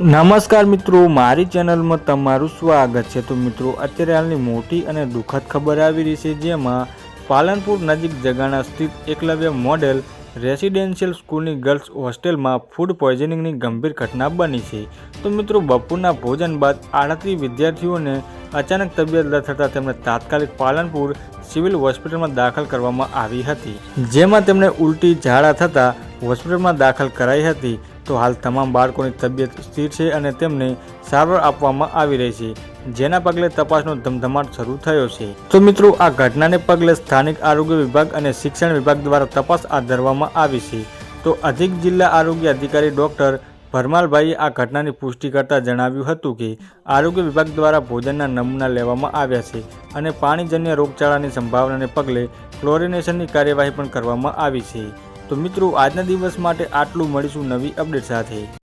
નમસ્કાર મિત્રો, મારી ચેનલમાં તમારું સ્વાગત છે. તો મિત્રો, અત્યારે હાલની મોટી અને દુઃખદ ખબર આવી રહી છે, જેમાં પાલનપુર નજીક જગાણા સ્થિત એકલવ્ય મોડેલ રેસિડેન્શિયલ સ્કૂલની ગર્લ્સ હોસ્ટેલમાં ફૂડ પોઈઝનિંગની ગંભીર ઘટના બની છે. તો મિત્રો, બપોરના ભોજન બાદ આડત્રીસ વિદ્યાર્થીઓને અચાનક તબિયત થતાં તેમને તાત્કાલિક પાલનપુર સિવિલ હોસ્પિટલમાં દાખલ કરવામાં આવી હતી. જેમાં તેમણે ઉલટી ઝાડા થતાં હોસ્પિટલમાં દાખલ કરાઈ હતી. તો હાલ તમામ બાળકોની તબિયત સ્થિર છે અને તેમને સારવાર આપવામાં આવી રહી છે, જેના પગલે તપાસનો ધમધમાટ શરૂ થયો છે. તો મિત્રો, આ ઘટનાને પગલે સ્થાનિક આરોગ્ય વિભાગ અને શિક્ષણ વિભાગ દ્વારા તપાસ હાથ ધરવામાં આવી છે. તો અધિક જિલ્લા આરોગ્ય અધિકારી ડોક્ટર ભરમાલભાઈએ આ ઘટનાની પુષ્ટિ કરતાં જણાવ્યું હતું કે, આરોગ્ય વિભાગ દ્વારા ભોજનના નમૂના લેવામાં આવ્યા છે અને પાણીજન્ય રોગચાળાની સંભાવનાને પગલે ક્લોરિનેશનની કાર્યવાહી પણ કરવામાં આવી છે. તો મિત્રો આજના દિવસ માટે આટલું મળીશું નવી અપડેટ સાથે.